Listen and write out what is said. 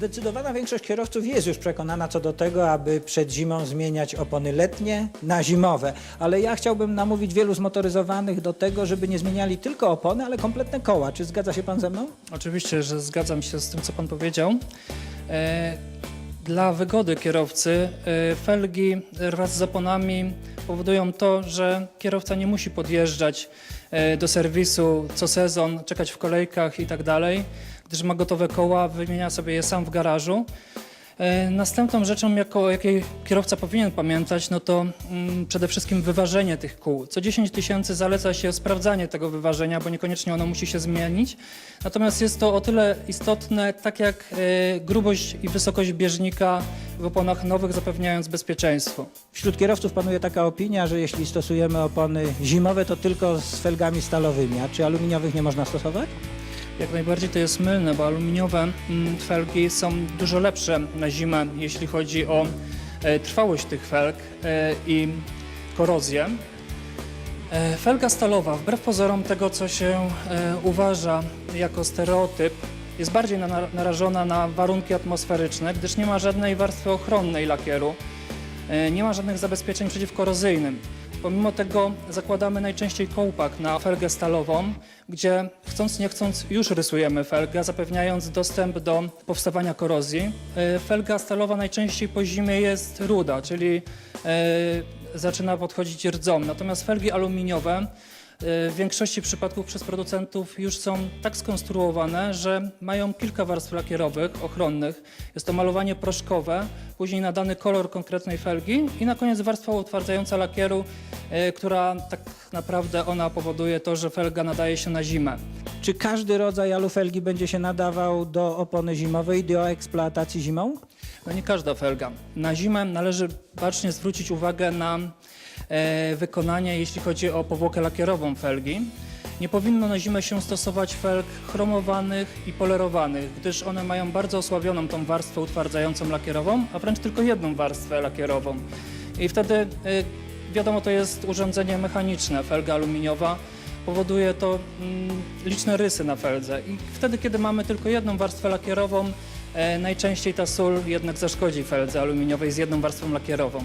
Zdecydowana większość kierowców jest już przekonana co do tego, aby przed zimą zmieniać opony letnie na zimowe. Ale ja chciałbym namówić wielu zmotoryzowanych do tego, żeby nie zmieniali tylko opony, ale kompletne koła. Czy zgadza się pan ze mną? Oczywiście, że zgadzam się z tym, co Pan powiedział. E, Dla wygody kierowcy e, felgi wraz z oponami powodują to, że kierowca nie musi podjeżdżać e, do serwisu co sezon, czekać w kolejkach i tak dalej, gdyż ma gotowe koła, wymienia sobie je sam w garażu. E, Następną rzeczą, jako, jakiej kierowca powinien pamiętać, no to mm, przede wszystkim wyważenie tych kół. Co 10 tysięcy zaleca się sprawdzanie tego wyważenia, bo niekoniecznie ono musi się zmienić. Natomiast jest to o tyle istotne, tak jak e, grubość i wysokość bieżnika w oponach nowych, zapewniając bezpieczeństwo. Wśród kierowców panuje taka opinia, że jeśli stosujemy opony zimowe, to tylko z felgami stalowymi, a czy aluminiowych nie można stosować? Jak najbardziej to jest mylne, bo aluminiowe mm, felgi są dużo lepsze na zimę, jeśli chodzi o e, trwałość tych felg e, i korozję. E, Felga stalowa, wbrew pozorom tego, co się uważa jako stereotyp, jest bardziej na- narażona na warunki atmosferyczne, gdyż nie ma żadnej warstwy ochronnej lakieru, nie ma żadnych zabezpieczeń przeciwkorozyjnym. Pomimo tego zakładamy najczęściej kołpak na felgę stalową, gdzie chcąc nie chcąc już rysujemy felgę, zapewniając dostęp do powstawania korozji. E, Felga stalowa najczęściej po zimie jest ruda, czyli e, zaczyna podchodzić rdzą. Natomiast felgi aluminiowe e, w większości przypadków przez producentów już są tak skonstruowane, że mają kilka warstw lakierowych, ochronnych. Jest to malowanie proszkowe, później nadany kolor konkretnej felgi i na koniec warstwa utwardzająca lakieru, e, która tak naprawdę ona powoduje to, że felga nadaje się na zimę. Czy każdy rodzaj alufelgi będzie się nadawał do opony zimowej, do eksploatacji zimą? No nie każda felga. Na zimę należy bacznie zwrócić uwagę na e, wykonanie, jeśli chodzi o powłokę lakierową felgi. Nie powinno na zimę się stosować felg chromowanych i polerowanych, gdyż one mają bardzo osłabioną tą warstwę utwardzającą lakierową, a wręcz tylko jedną warstwę lakierową. I wtedy, e, wiadomo, to jest urządzenie mechaniczne, felga aluminiowa. Powoduje to mm, liczne rysy na feldze. I wtedy, kiedy mamy tylko jedną warstwę lakierową, E, najczęściej ta sól jednak zaszkodzi feldze aluminiowej z jedną warstwą lakierową.